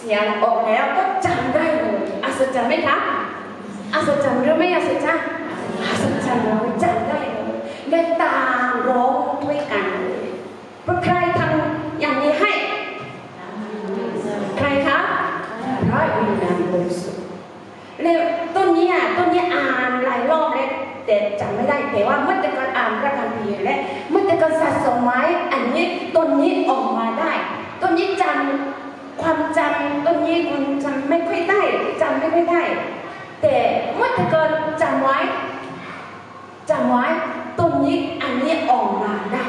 เสียงออกแล้วก็จำได้เลยอัศจรรย์ไหมคะอัศจรรย์หรือไม่อัศจรรย์อัศจรรย์เลยจำได้เลยได้ตามร้องด้วยกันเลยเพราะใครทำอย่างนี้ให้ใครคะพระวิญญาณบริสุทธิ์แล้วต้นนี้อะต้นนี้อ่านหลายรอบแล้วแต่จำไม่ได้แต่ว่าเมื่อแต่ก่อนอ่านพระคัมภีร์และเมื่อแต่ก่อนสะสมไว้อันนี้ต้นนี้ออกมาได้ต้นนี้จำ ความจำต้นนี้ความจำไม่ค่อยได้จำไม่ค่อยได้ แต่เมื่อแต่ก่อนจำไว้จำไว้ต้นนี้อันนี้ออกมาได้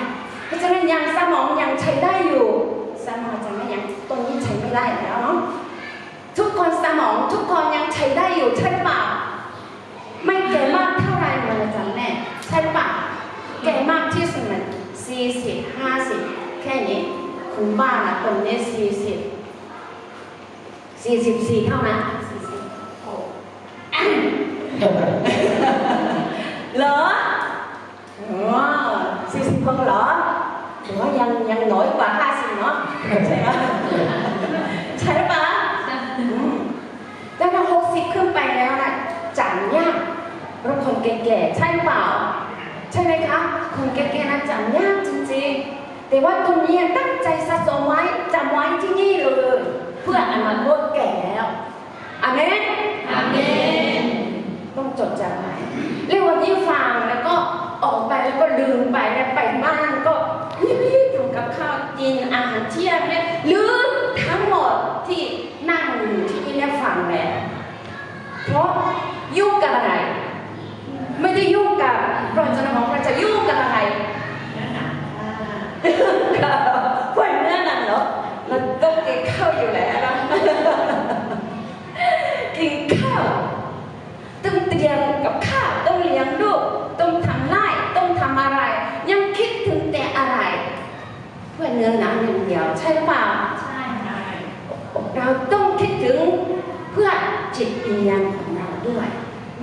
เพราะฉะนั้นยังสมองยังใช้ได้อยู่ สมองจะไม่ยังต้นนี้ใช้ไม่ได้แล้วเนาะทุกคนสมองทุกคนยังใช้ได้อยู่ใช่ปล่าไม่แก่มากเท่าไหร่มันอาจารย์แม่ใช่ปล่าแก่มากที่สุดมันสี่สิบห้าสิบแค่นี้คุณบ้านะคนนี้สี่สิบ สี่สิบสี่เท่านั้นสี่สิบหกเหรอว้าวสี่สิบหกเหรอหรือว่ายังยังน้อยกว่าห้าสิบเนาะใช่ไหมใช่ปะอืมแล้วถ้าหกสิบขึ้นไปแล้วนะจังยากเพราะคนแก่ๆใช่เปล่า ใช่ไหมคะ คนแก่ๆนะจำยากจริงๆ แต่ว่าตรงนี้ตั้งใจสะสมไว้จำไว้ที่นี่เลย เพื่ออนาคตแก่แล้วอาเมนอาเมนต้องจดจำไว้เรื่องวันนี้ฟังแล้วก็ออกไปแล้วก็ลืมไปแล้วไปบ้านก็รีบๆทำกับข้าวกินอาหารเที่ยงเนี่ยลืมทั้งหมดที่นั่งอยู่ที่นี่แล้วฟังแล้วเพราะยุ่งกับอะไรไม่ได้ยุ่งกับพระเจ้าของพระเจ้ายุ่งกับอะไรกับวันนั้นน่ะเนาะเราต้องกินข้าวอยู่แล้วนะ กินข้าวต้องเตรียมกับข้าวต้องเลี้ยงลูกต้องทำไร่ต้องทำอะไร ยังคิดถึงแต่อะไรเพื่อเนื้อหนังอย่างเดียวใช่หรือเปล่าใช่ค่ะเราต้องคิดถึงเพื่อจิตวิญญาณของเราด้วย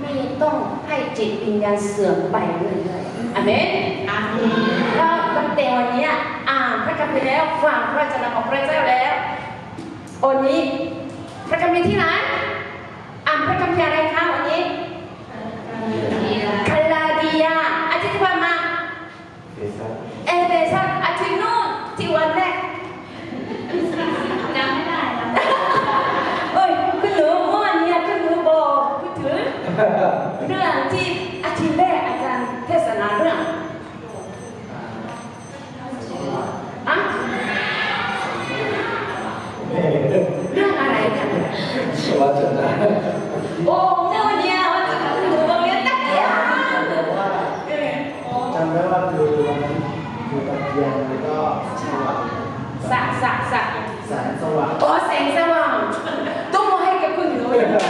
ไม่ต้องให้จิตวิญญาณเสื่อมไปเรื่อยๆอเมนอาเมนเราตั้งแต่วันนี้อ่านพระคัมภีร์แล้วฟังพระเจ้าของพระเจ้าแล้ววันนี้พระคัมภีร์ที่ไหน พระคัมภีร์อะไรคะวันนี้คาลาดียาอาทิตย์ที่ผ่านมา เดซัส เอเดซันอาทิตย์นู้นที่วันแรก จำไม่ได้แล้ว เอ้ยคุณหนูเมื่อวานเนี้คุณหนูบอกพูดถึงเรื่องที่อาทิตย์แรกอาจารย์เทศนาเรื่องอะเรื่องอะไรกัน ว่าจะได้ โอ้เมื่อวันเนี้ยว่าจะคุณหนูบอกเรียนตักยา แต่ว่าจำได้ว่าคือวันนั้นอยู่ตะเกียงแล้วก็สว่าง สักสักสัก แสงสว่าง โอ้แสงสว่างต้องมาให้กับคุณหนูอย่างนั้น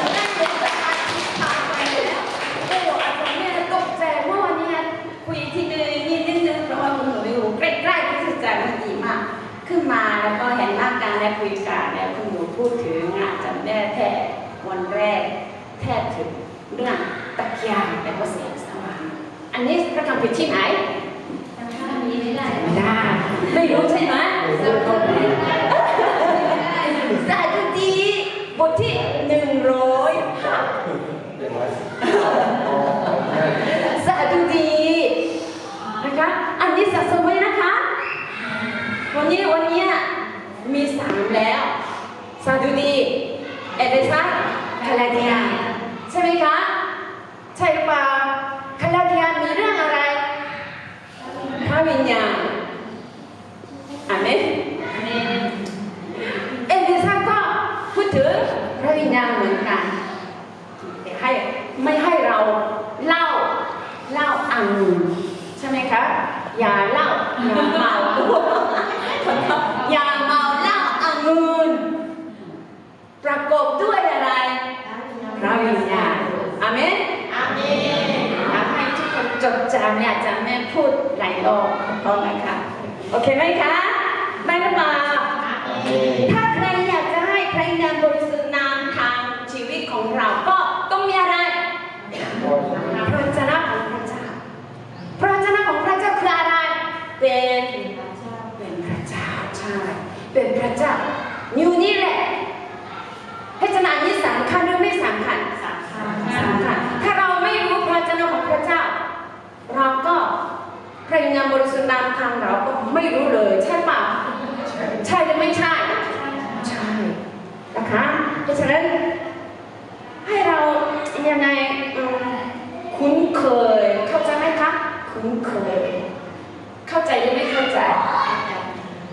พาไปแล้วโอ้อาจารย์เนี่ยตกใจเมื่อวันเนี้ยคุยที่นี่นี่นิดนึงเพราะว่าคุณหนูอยู่ใกล้ๆที่สุดใจมันดีมาก ขึ้นมาแล้วก็เห็นหน้ากันและคุยกันแล้วคุณหนูพูดถึงอาจารย์แม่แท้วันแรกแทบถึงเรื่องตะเกียงแล้วก็แสงสว่างอันนี้พระคัมภีร์ที่ไหน จำท่านี้ไม่ได้ ไม่ได้ ไม่รู้ใช่ไหม จำท่านี้ไม่ได้ สาธุดีบทที่หนึ่งร้อยห้า เรียกว่า สาธุดีนะคะ อันนี้สะสมไว้นะคะ วั นนี้วันนี้มีสามแล้วสาธุดีเอเดซัสคาลาเดียใช่ไหมคะ ใช่หรือเปล่าคาลาเดียมีเรื่องอะไรพระวิญญาณอาเมนอาเมนเอลิซาก็พูดถึงพระวิญญาณเหมือนกันแต่ให้ไม่ให้เราเล่าเล่าอังุ่นใช่ไหมคะอย่าเล่าอย่าเมา อย่าเมาเล่าอังุ่นประกอบด้วยอะไรพระวิญญาณอาเมน อาเมน อยากให้ทุกคน จดจำเนี่ยอาจะแม่พูดหลายรอบพร้อมกันค่ะโอเคไหมคะไม่หรือเปล่าอาเมนถ้าใครอยากจะให้พระวิญญาณบริสุทธิ์นำทางชีวิตของเราก็ต้องมีอะไรพระเจ้าของพระเจ้าพระเจ้าของพระเจ้าคืออะไรเป็นเป็นพระเจ้าใช่เป็นพระเจ้าอยู่นี่แหละ เลยใช่ป่ะใช่ใช่หรือไม่ใช่ ใช่นะคะเพราะฉะนั้นให้เรายังไงอืมคุ้นเคยเข้าใจไหมคะคุ้นเคย เข้าใจหรือไม่เข้าใจ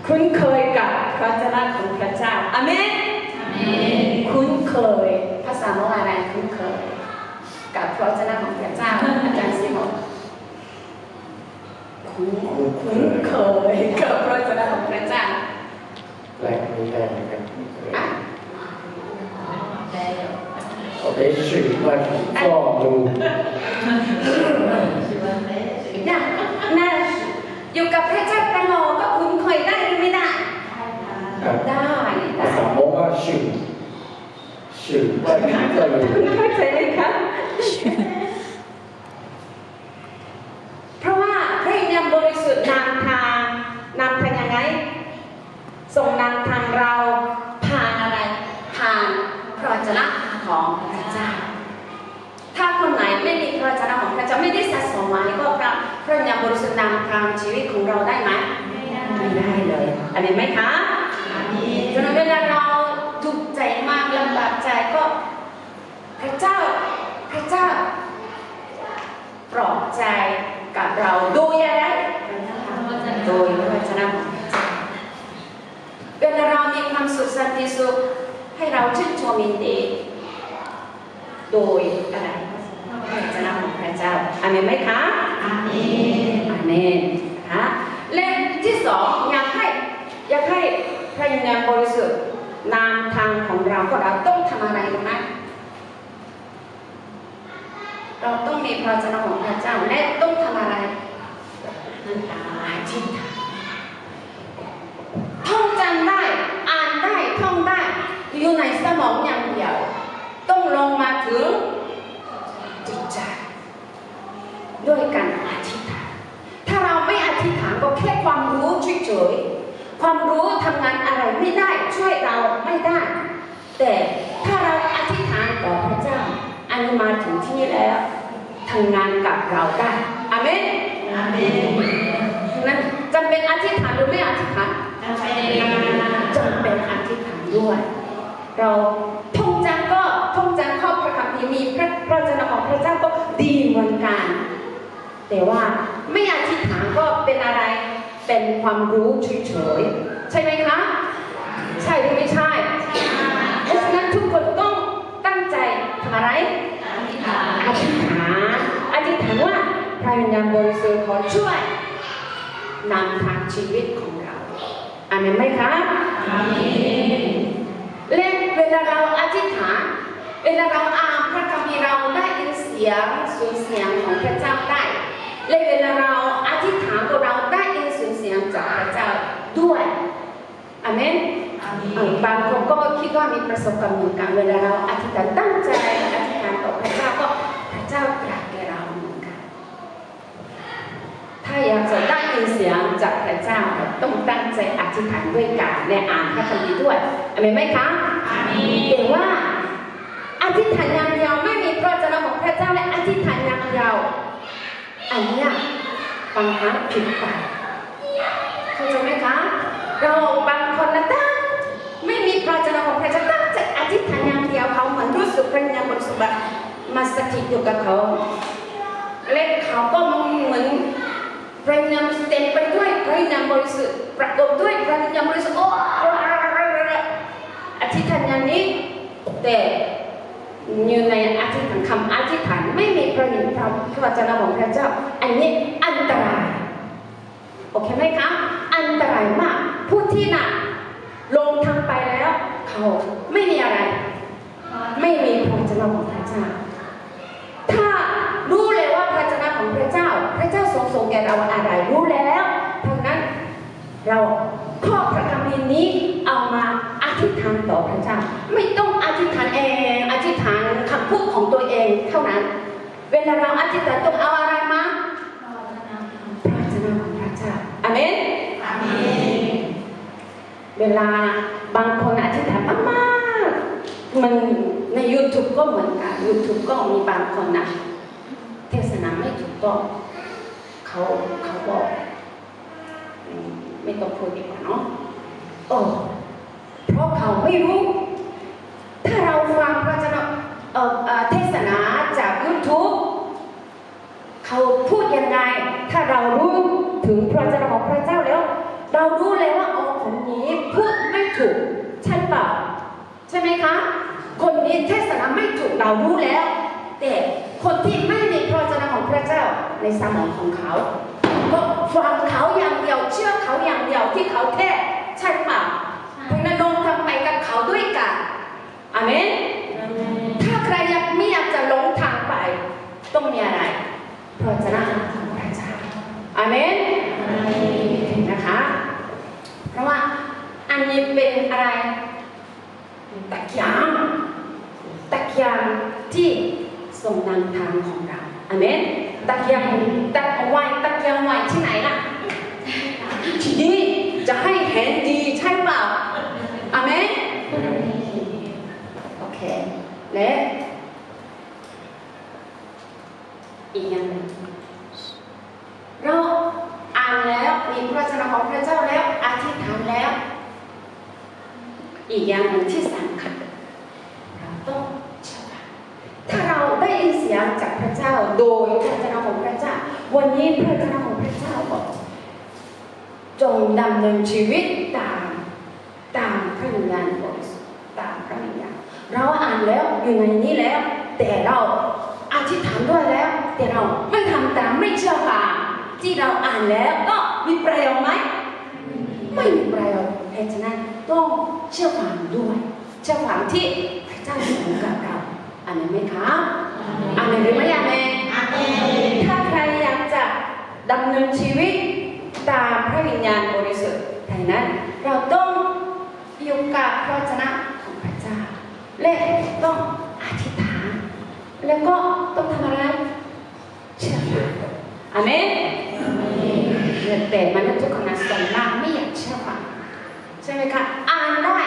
คุ้นเคยกับพระเจ้าของพระเจ้าอาเมนคุ้นเคย ภาษาโบราณอะไรคุ้นเคย กับพระเจ้าของพระเจ้าอาจารย์ซิมอน คุ้นคุ้นเคยกับพระเจ้าของพระเจ้า แรงมีแรงเหมือนกัน อ่ะ 我得水关放路， นะนะอยู่กับพระเจ้าตลอดก็คุ้นเคยได้หรือไม่ได้ ได้ ภา ได้ ษาโมว่า水水关在路， เข้าใจไหมคะ ใจกับเราโดยอะไรโดยพระวจนะของพระเจ้าเวลาเรามีความสุขสันติสุขให้เราชื่นชมยินดีโดยอะไรพระวจนะของพระเจ้าอาเมนไหมคะอาเมนนะคะและที่สองอยากให้อยากให้พระวิญญาณบริสุทธิ์นำทางของเราก็เราต้องทำอะไรรู้ไหมเราต้อง มีพระวจนะของพระเจ้าและต้องทำอะไรอธิษฐานท่องจำได้ อ่านได้ ท่องได้ อยู่ในสมองอย่างเดียว ต้องลงมาถึงจิตใจด้วยการอธิษฐาน ถ้าเราไม่อธิษฐานก็แค่ความรู้เฉยๆความรู้ทำงานอะไรไม่ได้ ช่วยเราไม่ได้ แต่ถ้าเราอธิษฐานต่อพระเจ้าอันนี้มาถึงที่นี่แล้ว ทำงานกับเราได้อาเมนนั้นจำเป็นอธิษฐานหรือไม่อธิษฐานจำเป็นอธิษฐานด้วย เราท่องจำก็ท่องจำข้อพระคัมภีร์มีพระพระวจนะของพระเจ้าก็ดีเหมือนกันแต่ว่าไม่อธิษฐานก็เป็นอะไรเป็นความรู้เฉยๆใช่ไหมคะ ใช่หรือไม่ใช่เพราะฉะนั้นทุกคนต้องตั้งใจทำอะไร พระวิญญาณบริสุทธิ์ขอช่วยนำทางชีวิตของเราอาเมนไหมคะและเวลาเราอธิษฐานเวลาเราอ่านพระคัมภีร์เราได้ยินเสียงสูญเสียงของพระเจ้าได้และเวลาเราอธิษฐานตัวเราได้ยินสูญเสียงจากพระเจ้าด้วยอาเมนเออบางคนก็คิดว่ามีประสบการณ์เหมือนกันเวลาเราอธิษฐานตั้งใจอธิษฐานต่อพระเจ้าก็พระเจ้าตรัสแก่เราเหมือนกัน ถ้าอยากจะได้ยินเสียง จากพระเจ้าต้องตั้งใจอธิษฐานด้วยกันและอ่านพระคัมภีร์ด้วยอาเมนไหมคะแต่ว่าอธิษฐานอย่างเดียวไม่มีพระวจนะของพระเจ้าและอธิษฐานอย่างเดียวอันเนี้ยบางครั้งผิดไปเข้าใจไหมคะเราบางคนนะตั้งไม่มีพระวจนะของพระเจ้าตั้งใจอธิษฐานอย่างเดียวเขาเหมือนรู้สึกพระญาณบริสุทธิ์แบบมาสถิตอยู่กับเขาเล็กเขาก็เหมือน พระวิญญาณเต็มไปด้วยพระวิญญาณบริสุทธิ์ประกอบด้วยพระวิญญาณบริสุทธิ์โอ้อธิษฐานอย่างนี้ แต่อยู่ในอธิษฐานคำอธิษฐานไม่มีพระวิญญาณพระวจนะของพระเจ้า อันนี้อันตรายโอเคไหมคะอันตรายมากผู้ที่น่ะลงทางไปแล้วเขาไม่มีอะไร ไม่มีพระวจนะของพระเจ้า ถ้ารู้เลยว่าพระเจ้าของพระเจ้า พระเจ้าทรงทรงแก่เราอะไรรู้แล้วดังนั้น เราข้อพระคัมภีร์นี้เอามาอธิษฐานต่อพระเจ้า ไม่ต้องอธิษฐานเองอธิษฐานคำพูดของตัวเองเท่านั้น เวลาเราอธิษฐานต้องเอาอะไรมาพระเจ้าของพระเจ้าอาเมนเวลาบางคนอธิษฐานมากๆมันใน YouTube ก็เหมือนกัน YouTube ก็มีบางคนนะเทศนาไม่ถูกต้องเขาเขาบอกอืม ไม่ต้องพูดดีกว่าเนาะโอ้เพราะเขาไม่รู้ ถ้าเราฟังพระเจ้าเออเทศนาจาก YouTube เขาพูดยังไง ถ้าเรารู้ถึงพระเจ้าของพระเจ้าแล้ว เรารู้เลยว่าอ๋อคนนี้พูดไม่ถูกใช่เปล่าใช่ไหมคะ คนนี้เทศนาไม่ถูกเรารู้แล้ว แต่คนที่ไม่มีพระเจ้าของพระเจ้าในสมองของเขา ก็ฟังเขาอย่างเดียวเชื่อเขาอย่างเดียวที่เขาเทศใช่เปล่าเพราะฉะนั้นลงทำไปกับเขาด้วยกันอาเมนถ้าใครอยากไม่อยากจะหลงทางไป ต้องมีอะไรพระเจ้าของพระเจ้าอาเมนนะคะ เพราะว่าอันนี้เป็นอะไรตะเกียงตะเกียงที่ส่งนำทางของเราอาเมน ตะเกียงตะไวตะเกียงไวที่ไหนล่ะ ทีนี่จะให้เห็นดีใช่เปล่าอาเมนโอเค และอีกอย่างหนึ่งเราอ่านแล้วมีพระเจ้าของพระเจ้าแล้วอธิษฐานแล้ว อีกอย่างหนึ่งที่สำคัญเราต้องเชื่อฟังถ้าเราได้ยินเสียงจากพระเจ้าโดยพระเจ้าของพระเจ้า วันนี้พระเจ้าของพระเจ้าบอกจง ดำเนินชีวิตตามตามพระวิญญาณบริสุทธิ์ตามพระวิญญาณเราอ่านแล้วอยู่ในนี้แล้ว แต่เราอธิษฐานด้วยแล้ว แต่เราไม่ทำตามไม่เชื่อฟังที่เราอ่านแล้วก็มีประโยชน์ไหมไม่มีประโยชน์เพราะฉะนั้นต้องเชื่อฟังด้วยเชื่อฟังที่พระเจ้าอยู่กับเราอ่านไหมคะอ่านหรือไม่อ่านไหมอาเมนถ้าใครอยากจะดำเนินชีวิต ตามพระวิญญาณบริสุทธิ์ดังนั้นเราต้องอยู่กับพระวจนะของพระเจ้า และต้องอธิษฐาน แล้วก็ต้องทำอะไรเชื่อฟังอเมนแต่มนุษย์ทุกคนส่วนมากไม่อยากเชื่อฟังใช่ไหมคะอ่านได้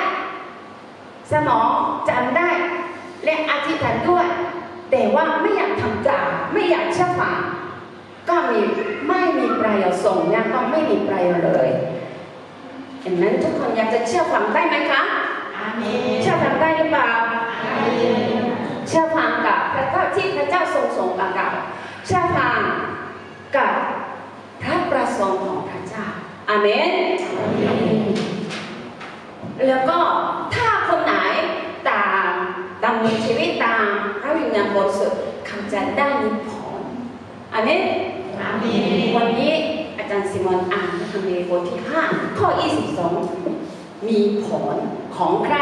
สมองจำได้ และอธิษฐานด้วย แต่ว่าไม่อยากทำตามไม่อยากเชื่อฟัง ก็มีไม่มีประโยชน์ส่งเนี่ยก็ไม่มีประโยชน์เลยดังนั้นทุกคนอยากจะเชื่อฟังได้ไหมคะอาเมนเชื่อฟังได้หรือเปล่าอาเมนเชื่อฟังกับพระเจ้าที่พระเจ้าทรงส่งกับเราเชื่อฟังกับพระประสงค์ของพระเจ้าอาเมนแล้วก็ถ้าคนไหนตามดำเนินชีวิตตามพระวิญญาณบริสุทธิ์เขาจะได้มีผลอาเมนอาเมน วันนี้อาจารย์ซิมอนอ่านพระคัมภีร์บทที่ 5 ข้อ 22 มีผลของใคร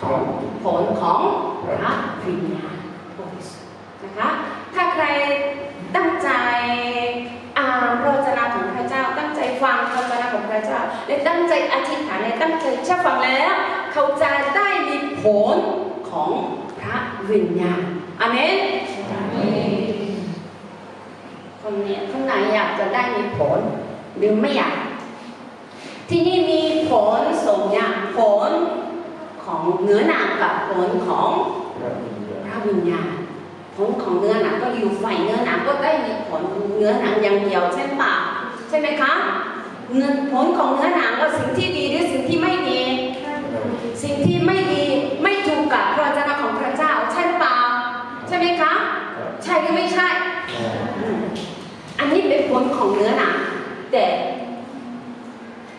ของผลของพระวิญญาณบริสุทธิ์นะคะ ถ้าใครตั้งใจอ่านพระวจนะของพระเจ้า ตั้งใจฟังพระวจนะของพระเจ้า และตั้งใจอธิษฐานและตั้งใจเชื่อฟังแล้ว เขาจะได้มีผลของพระวิญญาณอเมน คนเนี้คนไหนอยากจะได้มีผลหรือไม่อยาก ที่นี่มีผลสองอย่างผลของเนื้อหนังกับผลของพระวิญญาณผลของเนื้อหนังก็อยู่ฝ่ายเนื้อหนังก็ได้มีผลเนื้อหนังอย่างเดียวใช่ปะใช่ไหมคะเงินผลของเนื้อหนังก็สิ่งที่ดีหรือสิ่งที่ไม่ดี สิ่งที่ไม่ดีไม่ถูกกับพระวจนะของพระเจ้า ใช่เปล่าใช่ไหมคะ ใช่หรือไม่ใช่ นนี้เป็นผลของเนื้อหนังแต่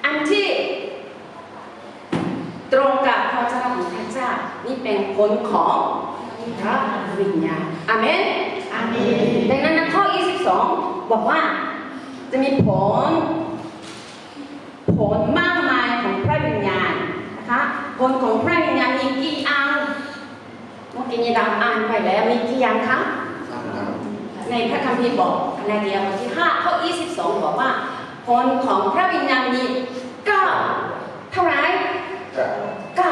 อันที่ตรงกับพระเจ้าของพระเจ้านี่เป็นผลของพระวิญญาณอาเมนอาเมนดังนั้นนะข้อ 22 บอกว่าจะมีผล ผลมากมายของพระวิญญาณนะคะผลของพระวิญญาณมีกี่อันเมื่อกี้ยายดำอ่านไปแล้วมีกี่อย่างคะในพระคัมภีร์บอก ในเดียวบทที่5ข้อ22 บอกว่าผลของพระวิญญาณมีเก้าเท่าไหร่เก้า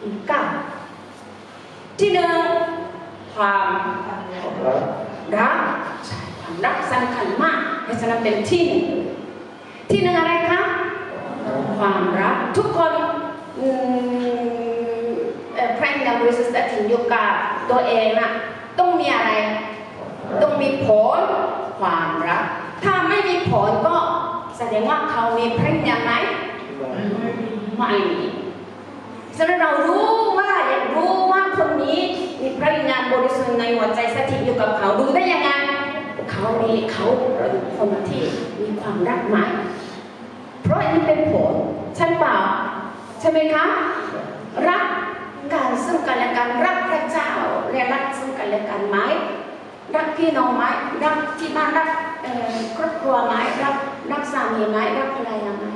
อืมเก้าที่หนึ่งความรักใช่ความรักสำคัญมากเพราะฉะนั้นเป็นที่หนึ่งที่หนึ่งอะไรคะความรักทุกคนอืมเอ่อพระวิญญาณบริสุทธิ์แต่ถึงอยู่กับตัวเองนะต้องมีอะไร ต้องมีผลความรัก ถ้าไม่มีผลก็แสดงว่าเขามีพระวิญญาณไหมไม่มีฉะนั้นเรารู้ว่าอยากรู้ว่าคนนี้มีพระวิญญาณบริสุทธิ์ในหัวใจสถิตอยู่กับเขาดูได้ยังไงเขามีเขาเป็นคนที่มีความรักไหมเพราะอันนี้เป็นผลใช่เปล่าใช่ไหมคะรักการซึ่งกันและกันรักพระเจ้าและรักซึ่งกันและกันไหม รักพี่น้องไหมรักที่บ้านรักเอ่อครอบครัวไหมรักรักสามีไหมรักภรรยาไหม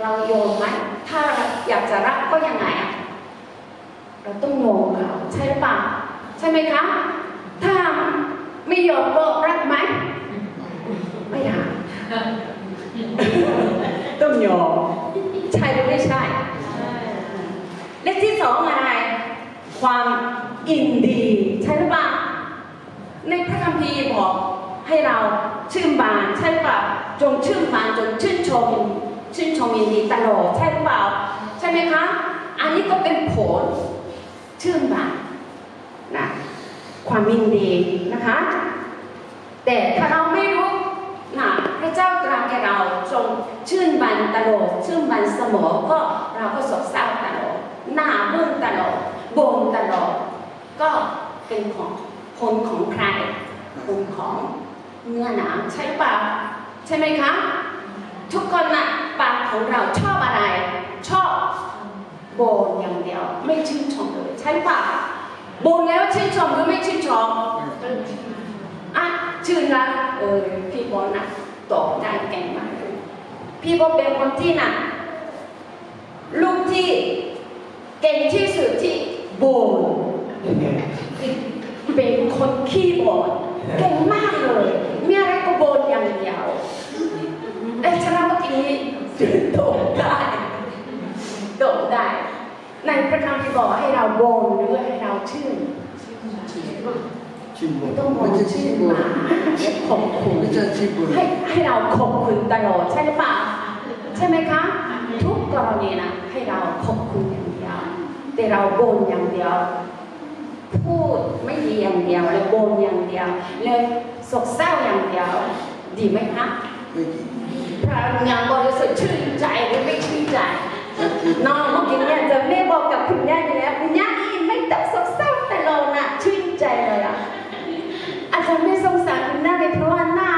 เราโยมไหมถ้าอยากจะรักก็ยังไงอะเราต้องโยมเขาใช่หรือเปล่าใช่ไหมคะ ถ้าไม่โยมก็รักไหมไม่รักต้องโยมใช่หรือไม่ใช่เลขที่สองอะไร ความอินดีใช่หรือเปล่าในพระคัมภีร์บอกให้เราชื่นบานใช่หรือเปล่าจงชื่นบานจงชื่นชม ชื่นชมยินดีตลอดใช่หรือเปล่า ใช่ไหมคะ อันนี้ก็เป็นผลชื่นบานนะความยินดีนะคะ แต่ถ้าเราไม่รู้นะพระเจ้าตรัสแก่เราจงชื่นบานตลอดชื่นบานเสมอก็เราก็โศกเศร้าตลอดหน้าบึ้งตลอด บ่นตลอด ก็เป็นของผลของใครผลของเนื้อหนังใช่เปล่าใช่ไหมคะทุกคนนะปากของเราชอบอะไร ชอบโบนอย่างเดียว ไม่ชื่นชมเลยใช่ปะโบนแล้วชื่นชมหรือไม่ชื่นชมอะชื่นละเออพี่บอลนะตอบได้เก่งมากพี่บอลเป็นคนที่น่ะลูกที่เก่งที่สุดที่ โบนเป็นคนขี้บ่นเก่งมากเลยมีอะไรก็โบนอย่างเดียวแต่ชนะเมื่อกี้โด่งได้โด่งได้ ในพระคัมภีร์บอกให้เราโบนหรือให้เราชื่นชิมบุต้องโบไม่นใช่ชิชื่มนบุมาขอบคุณไม่ใช่ชิมบุให้ให้เราขอบคุณตลอดใช่หรือเปล่าใช่ไหมคะ ทุกกรณีนะให้เราขอบคุณอย่างเดียว แต่เราโบนอย่างเดียว พูดไม่ดีอย่างเดียวเลยโบนอย่างเดียวเลยโศกเศร้าอย่างเดียว ดีไหมคะพระงานบริสุทธิ์ชื่นใจหรือไม่ชื่นใจน้องเมื่อกี้เนี่ยจะแม่บอกกับคุณย่าอยู่แล้วคุณย่านี่ไม่ต้องสงสารแต่เราน่ะชื่นใจเลยอะอาจจะไม่สงสารคุณย่าเลยเพราะว่าหน้า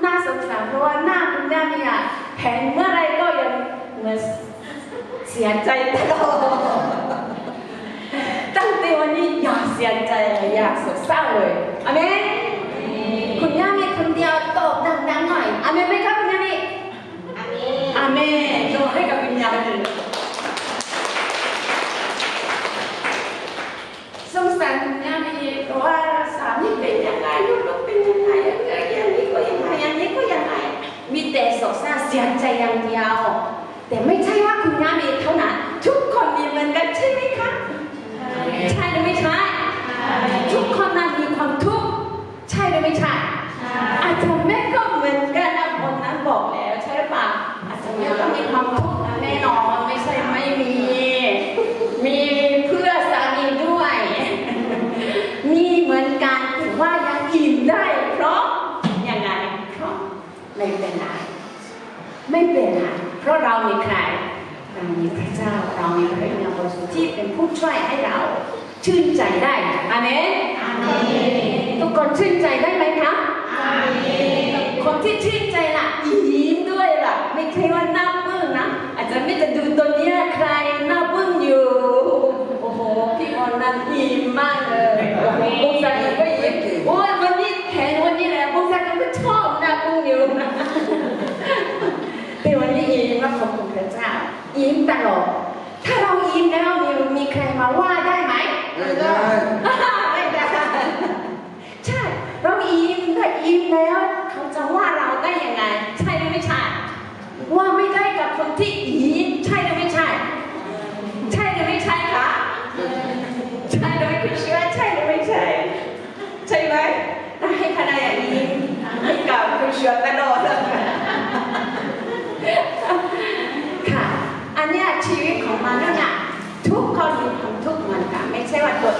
หน้าสงสารเพราะว่าหน้าคุณย่าเนี่ยเห็นเมื่อไรก็ยังเหมือนเสียใจตลอด วันนี้อยากเสียใจเลยอยากโศเศร้าเลยอเมนคุณย่ามีคนเดียวตอบดังๆหน่อยอเมนไหมครับคุณย่านี่อเมนโยนให้กับวิญญาเลยสงสารวิญญาณดีเพราะว่าสามีเป็นยังไงลูกเป็นยังไงอย่างนี้ก็ยังไงอย่างนี้ก็ยังไงมีแต่โศเศร้าเสียใจอย่างเดียว แต่ไม่ใช่ว่าคุณย่ามีเท่านั้นทุกคนมีเหมือนกันใช่ไหมคะ ใช่หรือไม่ใช่ ทุกคนนั้นมีความทุกข์ ใช่หรือไม่ใช่ อาจจะแม่ก็เหมือนกันนะคนนั้นบอกแล้วใช่หรือเปล่าอาจจะแม่ก็มีความทุกข์นะแน่นอนไม่ใช่ไม่มี มีเพื่อสามีด้วย มีเหมือนกันถือว่ายังอิ่มได้ เพราะยังไงเพราะไม่เป็นไรไม่เป็นไรเพราะเรามีใคร เรามีพระเจ้าเรามีพระวิญญาณบริสุทธิ์ที่เป็นผู้ช่วยให้เราชื่นใจได้อาเมนทุกคนชื่นใจได้ไหมคะคนที่ชื่นใจล่ะยิ้มด้วยล่ะ ไม่ใช่ว่าหน้าบึ้งนะ อาจจะไม่จะดูตัวเนี้ยใครหน้าบึ้งอยู่ โอ้โห พี่ออนนั้นยิ้มมากเลยโอ้โหบุ้งซันก็ยิ้มโอ้ยวันนี้แขนวันนี้แหละบุ้งซันก็ชอบหน้าบึ้งอยู่นะแต่วันนี้ยิ้มว่าขอบคุณพระเจ้ายิ้มตลอด ถ้าเรายิ้มแล้วมีมีใครมาว่าได้ไหม ไม่ได้ ไม่ได้ใช่ เรายิ้มถ้ายิ้มแล้ว เขาจะว่าเราได้ยังไง ใช่หรือไม่ใช่ ว่าไม่ได้กับคนที่ยิ้มใช่หรือไม่ใช่ ใช่หรือไม่ใช่คะใช่หรือไม่คุณเชื่อใช่หรือไม่ใช่ ใช่ไหมถ้าให้คะแนนยิ้มให้กับคุณเชื่อตลอดเลยค่ะ อันเนี้ยชีวิตของมนุษย์น่ะทุกคนมีความทุกข์เหมือนกันไม่ใช่ว่าตัว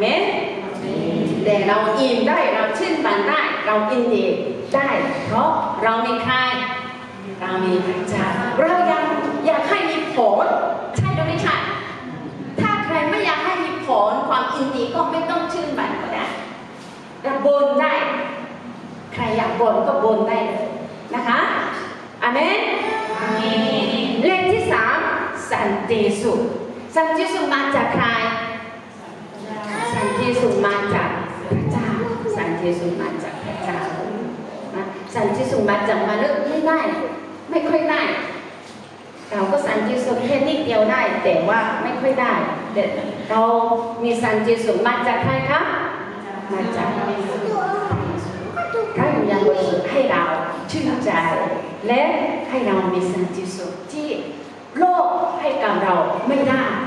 เองมีความทุกข์เท่านั้นอาเมนแต่เราอิ่มได้เราชื่นบันได้ เรากินดีได้ เพราะเรามีใครเรามีพระเจ้าเรายังอยากให้มีผลใช่หรือไม่ใช่ถ้าใครไม่อยากให้มีผลความอินดีก็ไม่ต้องชื่นบันก็ได้เราบนได้ ใครอยากบนก็บนได้เลยนะคะอาเมนอาเมนเลขที่สามสันติสุขสันติสุขมาจากใคร เจสุมาจากพระเจ้า สันติสุมาจากพระเจ้านะสันติสุมาจากมนุษย์ไม่ได้ ไม่ค่อยได้เราก็สันติสุขแค่นิดเดียวได้ แต่ว่าไม่ค่อยได้แต่เรามีสันติสุขมาจากใครคะมาจากพระเยซูพระวิญญาณบริสุทธิ์ให้เราชื่นใจ และให้เรามีสันติสุขที่โลกให้กับเราไม่ได้